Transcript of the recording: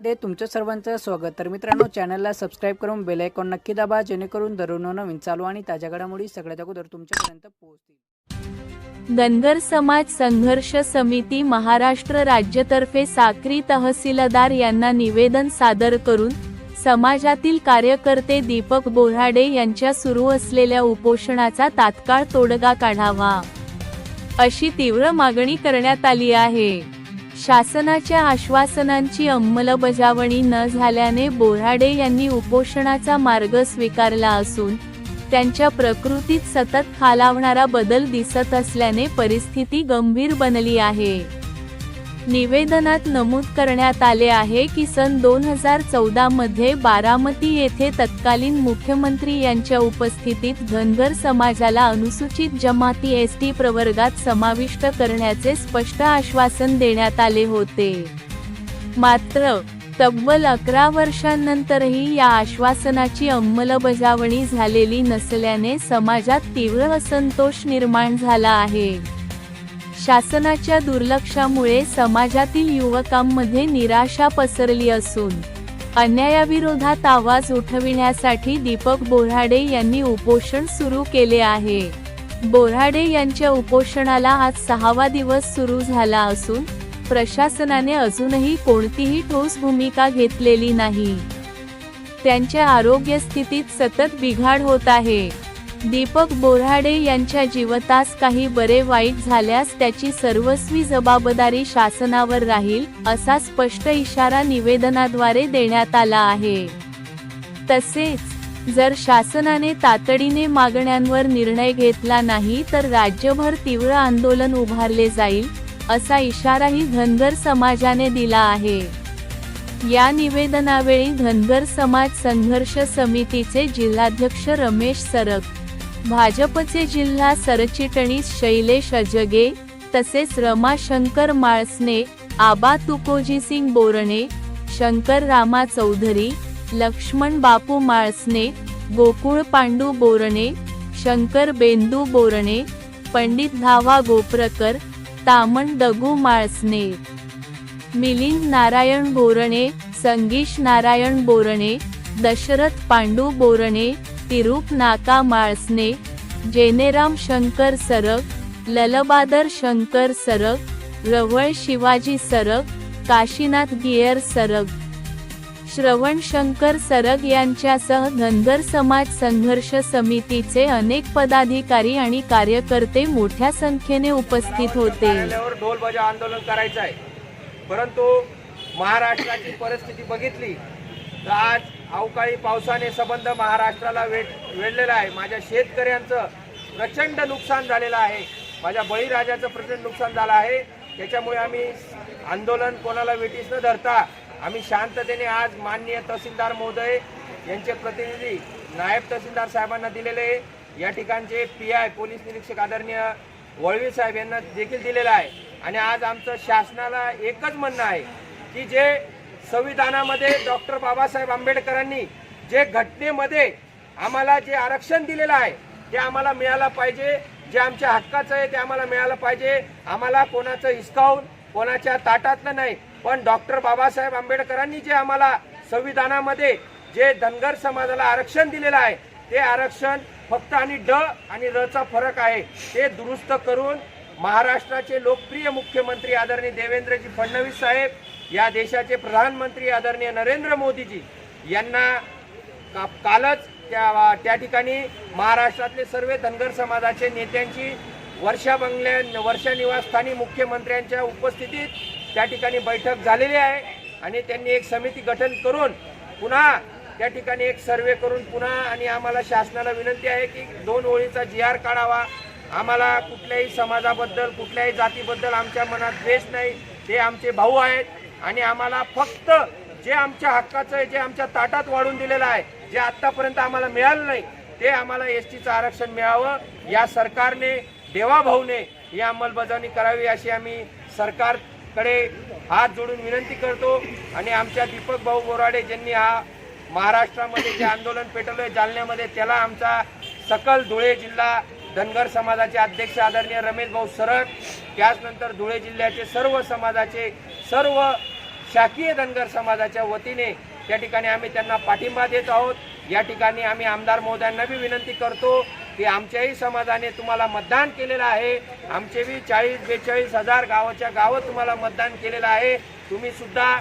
मध्ये तुमचं सर्वांचं स्वागत. तर मित्रांनो चॅनलला सबस्क्राईब करून बेल आयकॉन नक्की दाबा जेणेकरून दररोज नवीन चालू आणि ताज्या घडामोडी सगळ्यात अगोदर तुमच्यापर्यंत पोहोचतील. धनगर समाज संघर्ष समिती महाराष्ट्र राज्यतर्फे साक्री तहसीलदार यांना निवेदन सादर करून समाजातील कार्यकर्ते दीपक बोराडे यांच्या सुरू असलेल्या उपोषणाचा तात्काळ तोडगा काढावा अशी तीव्र मागणी करण्यात आली आहे. शासनाच्या आश्वासनांची अंमलबजावणी न झाल्याने बोराडे यांनी उपोषणाचा मार्ग स्वीकारला असून त्यांच्या प्रकृतीत सतत खालावणारा बदल दिसत असल्याने परिस्थिती गंभीर बनली आहे. निवेदनात नमूद करण्यात आले आहे की सन दोन हजार चौदामध्ये बारामती येथे तत्कालीन मुख्यमंत्री यांच्या उपस्थितीत धनगर समाजाला अनुसूचित जमाती एस टी प्रवर्गात समाविष्ट करण्याचे स्पष्ट आश्वासन देण्यात आले होते. मात्र तब्बल अकरा वर्षांनंतरही या आश्वासनाची अंमलबजावणी झालेली नसल्याने समाजात तीव्र असंतोष निर्माण झाला आहे. शासनाच्या दुर्लक्षामुळे समाजातील युवकांमध्ये निराशा पसरली असून अन्यायाविरोधात आवाज उठविण्यासाठी दीपक बोराडे यांनी उपोषण सुरू केले आहे. बोराडे यांच्या उपोषणाला आज सहावा दिवस सुरू झाला असून प्रशासनाने अजूनही कोणतीही ठोस भूमिका घेतलेली नाही. त्यांच्या आरोग्य स्थितीत सतत बिघाड होत आहे. दीपक बोऱ्हाडे यांच्या जीवतास काही बरे वाईट झाल्यास त्याची सर्वस्वी जबाबदारी शासनावर राहील असा स्पष्ट इशारा निवेदनाद्वारे देण्यात आला आहे. तसेच जर शासनाने तातडीने मागण्यांवर निर्णय घेतला नाही तर राज्यभर तीव्र आंदोलन उभारले जाईल असा इशाराही धनगर समाजाने दिला आहे. या निवेदनावेळी धनगर समाज संघर्ष समितीचे जिल्हाध्यक्ष रमेश सरक भाजपचे जिल्हा सरचिटणीस शैलेश अजगे तसेच रमाशंकर माळसने आबा तुकोजीसिंग बोरणे शंकर रामा चौधरी लक्ष्मण बापू माळसने गोकुळ पांडू बोरणे शंकर बेंदू बोरणे पंडित धावा गोप्रकर तामण दगू माळसने मिलिंद नारायण बोरणे संगीश नारायण बोरणे दशरथ पांडू बोरणे तिरूप नाका माळसने जेनेराम शंकर सरग ललबादर शंकर सरग रवळ शिवाजी सरग काशीनाथ गियर सरग. श्रवण शंकर सरग यांच्यासह धनगर समाज संघर्ष समितीचे अनेक पदाधिकारी आणि कार्यकर्ते मोठ्या संख्येने उपस्थित होते. ढोल बजा आंदोलन करायचं आहे. परंतु महाराष्ट्राची परिस्थिती बघितली तर आज अवकाळी पावसाने संबंध महाराष्ट्राला वेट वेढलेला आहे. माझ्या शेतकऱ्यांचं प्रचंड नुकसान झालेलं आहे. माझ्या बळीराजाचं प्रचंड नुकसान झालं आहे. त्याच्यामुळे आम्ही आंदोलन कोणाला वेटीस न धरता आम्ही शांततेने आज माननीय तहसीलदार महोदय यांचे प्रतिनिधी नायब तहसीलदार साहेबांना दिलेले या ठिकाणचे पी आय पोलीस निरीक्षक आदरणीय वळवी साहेब यांना देखील दिलेलं आहे. आणि आज आमचं शासनाला एकच म्हणणं आहे की जे संविधानामध्ये डॉक्टर बाबासाहेब आंबेडकरांनी जे घटनेमध्ये आम्हाला जे आरक्षण दिलेलं आहे ते आम्हाला मिळालं पाहिजे. जे आमच्या हक्काचं आहे ते आम्हाला मिळालं पाहिजे. आम्हाला कोणाचं हिसकावून कोणाच्या ताटातलं नाही. पण डॉक्टर बाबासाहेब आंबेडकरांनी जे आम्हाला संविधानामध्ये जे धनगर समाजाला आरक्षण दिलेलं आहे ते आरक्षण फक्त आणि ड आणि रचा फरक आहे. ते दुरुस्त करून महाराष्ट्राचे लोकप्रिय मुख्यमंत्री आदरणीय देवेंद्रजी फडणवीस साहेब या देशाचे प्रधानमंत्री आदरणीय नरेंद्र मोदीजी यांना का कालच त्या त्या ठिकाणी महाराष्ट्रातले सर्व धनगर समाजाचे नेत्यांची वर्षा बंगल्या वर्षा निवासस्थानी मुख्यमंत्र्यांच्या उपस्थितीत त्या ठिकाणी बैठक झालेली आहे आणि त्यांनी एक समिती गठन करून पुन्हा त्या ठिकाणी एक सर्वे करून पुन्हा आणि आम्हाला शासनाला विनंती आहे की दोन ओळीचा जी आर काढावा. आम्हाला कुठल्याही समाजाबद्दल कुठल्याही जातीबद्दल आमच्या मनात द्वेष नाही. ते आमचे भाऊ आहेत. आणि आम्हाला फक्त जे आमच्या हक्काचं आहे जे आमच्या ताटात वाढून दिलेलं आहे जे आत्तापर्यंत आम्हाला मिळालं नाही ते आम्हाला एस टीचं आरक्षण मिळावं या सरकारने देवाभाऊने ही अंमलबजावणी करावी अशी आम्ही सरकारकडे हात जोडून विनंती करतो. आणि आमच्या दीपक भाऊ बोराडे ज्यांनी हा महाराष्ट्रामध्ये जे आंदोलन पेटवलंय जालन्यामध्ये त्याला आमचा सकल धुळे जिल्हा धनगर समाजाचे अध्यक्ष आदरणीय रमेश भाऊ सरक त्याचनंतर धुळे जिल्ह्याचे सर्व समाजाचे सर्व शाकीय धनगर समाजाच्या वतीने त्या ठिकाणी आम्ही त्यांना पाठिंबा देत आहोत. या ठिकाणी आम्ही आमदार महोदयांना बी विनंती करतो की आमच्याही समाजाने तुम्हाला मतदान केलेलं आहे. आमचे बी चाळीस बेचाळीस हजार गावाच्या गावं तुम्हाला मतदान केलेलं आहे. तुम्ही सुद्धा